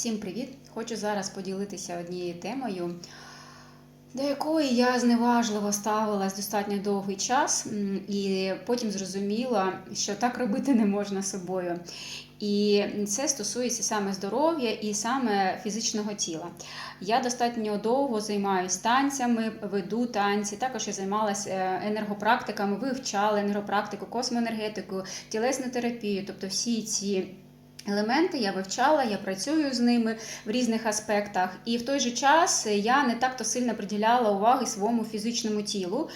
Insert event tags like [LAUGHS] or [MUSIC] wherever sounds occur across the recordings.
Всім привіт! Хочу зараз поділитися однією темою, до якої я зневажливо ставилась достатньо довгий час, і потім зрозуміла, що так робити не можна собою. І це стосується саме здоров'я і саме фізичного тіла. Я достатньо довго займаюся танцями, веду танці. Також я займалася енергопрактиками, вивчала енергопрактику, космоенергетику, тілесну терапію, тобто всі ці. Елементи я вивчала, я працюю з ними в різних аспектах, і в той же час я не так то сильно приділяла уваги своєму фізичному тілу.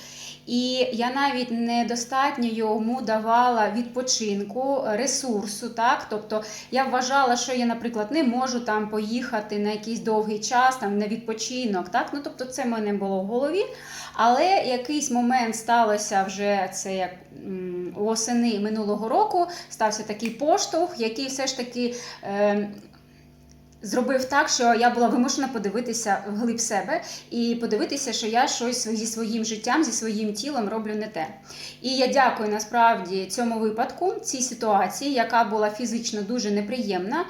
І я навіть недостатньо йому давала відпочинку, ресурсу. Так? Тобто я вважала, що я, наприклад, не можу там поїхати на якийсь довгий час, там на відпочинок. Так? Ну, тобто, це в мене було в голові. Але якийсь момент сталося вже це як восени минулого року, стався такий поштовх, який все ж таки. Зробив так, що я була вимушена подивитися вглиб себе і подивитися, що я щось зі своїм життям, зі своїм тілом роблю не те. І я дякую насправді цьому випадку, цій ситуації, яка була фізично дуже неприємна.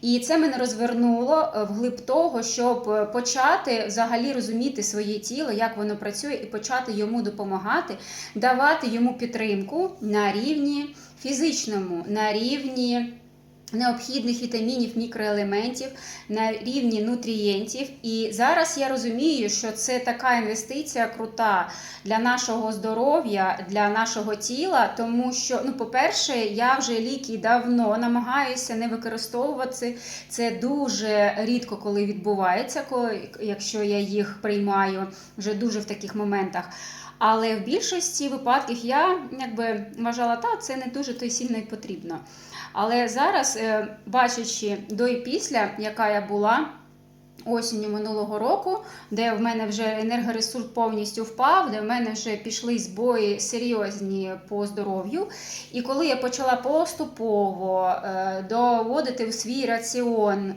І це мене розвернуло е, вглиб того, щоб е, почати взагалі розуміти своє тіло, як воно працює, і почати йому допомагати, давати йому підтримку на рівні фізичному, на рівні. Необхідних вітамінів, мікроелементів на рівні нутрієнтів. І зараз я розумію, що це така інвестиція крута для нашого здоров'я, для нашого тіла, тому що, ну, по-перше, я вже ліки давно намагаюся не використовувати. Це дуже рідко, коли відбувається, якщо я їх приймаю вже дуже в таких моментах. Але в більшості випадків я якби вважала, та це не дуже то й сильно і потрібно. Але зараз, е, бачачи до і після, яка я була осінню минулого року, де в мене вже енергоресурс повністю впав, де в мене вже пішли збої серйозні по здоров'ю. І коли я почала поступово е, доводити в свій раціон е,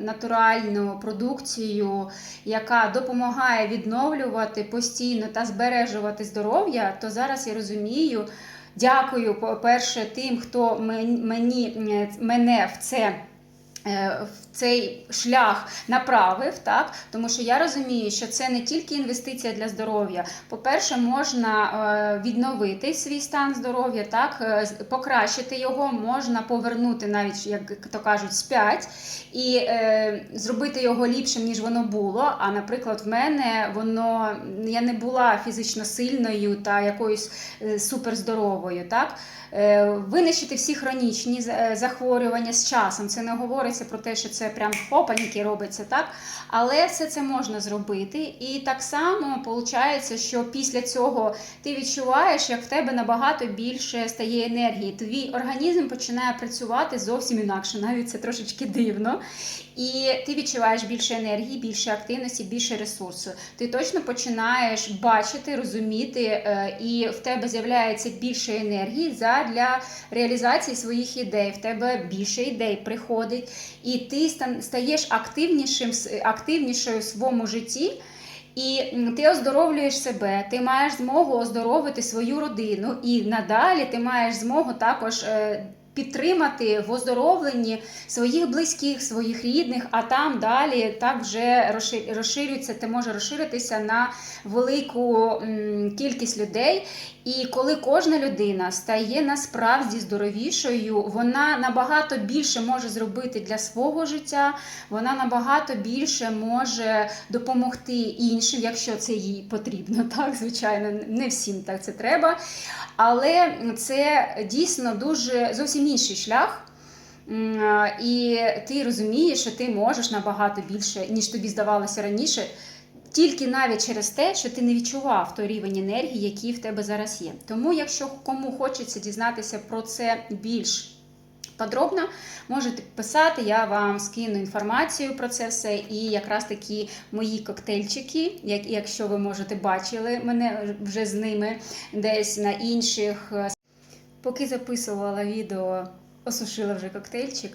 натуральну продукцію, яка допомагає відновлювати постійно та збережувати здоров'я, то зараз я розумію. Дякую, по-перше, тим, хто мені, мене в це. В цей шлях направив, так тому що я розумію, що це не тільки інвестиція для здоров'я. По-перше, можна відновити свій стан здоров'я, так покращити його, можна повернути, навіть як то кажуть, спять і е, зробити його ліпшим, ніж воно було. А, наприклад, в мене воно я не була фізично сильною та якоюсь суперздоровою. так. Винищити всі хронічні захворювання з часом. Це не говориться про те, що це прям хопаніки робиться, так? Але все це можна зробити. І так само виходить, що після цього ти відчуваєш, як в тебе набагато більше стає енергії. Твій організм починає працювати зовсім інакше, навіть це трошечки дивно. І ти відчуваєш більше енергії, більше активності, більше ресурсу. Ти точно починаєш бачити, розуміти, і в тебе з'являється більше енергії для реалізації своїх ідей. В тебе більше ідей приходить, і ти стаєш активнішим, активнішою в своєму житті. І ти оздоровлюєш себе, ти маєш змогу оздоровити свою родину, і надалі ти маєш змогу також підтримати в оздоровленні своїх близьких, своїх рідних, а там далі так вже розширюється, ти може розширитися на велику кількість людей. І коли кожна людина стає насправді здоровішою, вона набагато більше може зробити для свого життя, вона набагато більше може допомогти іншим, якщо це їй потрібно. [LAUGHS] Так, звичайно, не всім так це треба. Але це дійсно дуже зовсім інший шлях. І ти розумієш, що ти можеш набагато більше, ніж тобі здавалося раніше. Тільки навіть через те, що ти не відчував той рівень енергії, який в тебе зараз є. Тому, якщо кому хочеться дізнатися про це більш подробно, можете писати, я вам скину інформацію про це все. І якраз такі мої коктейльчики, як, якщо ви можете бачили мене вже з ними десь на інших. Поки записувала відео осушила вже коктейльчик.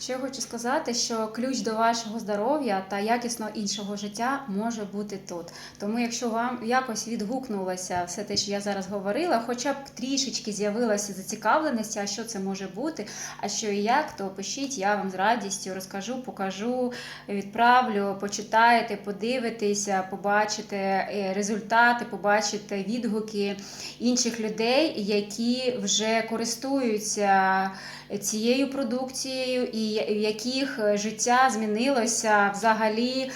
Що я хочу сказати, що ключ до вашого здоров'я та якісно іншого життя може бути тут. Тому, якщо вам якось відгукнулося все те, що я зараз говорила, хоча б трішечки з'явилася зацікавленість, а що це може бути, а що і як, то пишіть, я вам з радістю розкажу, покажу, відправлю, почитаєте, подивитеся, побачите е, результати, побачите відгуки інших людей, які вже користуються цією продукцією, і в яких життя змінилося взагалі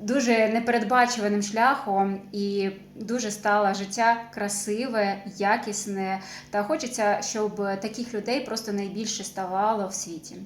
дуже непередбачуваним шляхом, і дуже стало життя красиве, якісне. Та хочеться, щоб таких людей просто найбільше ставало в світі.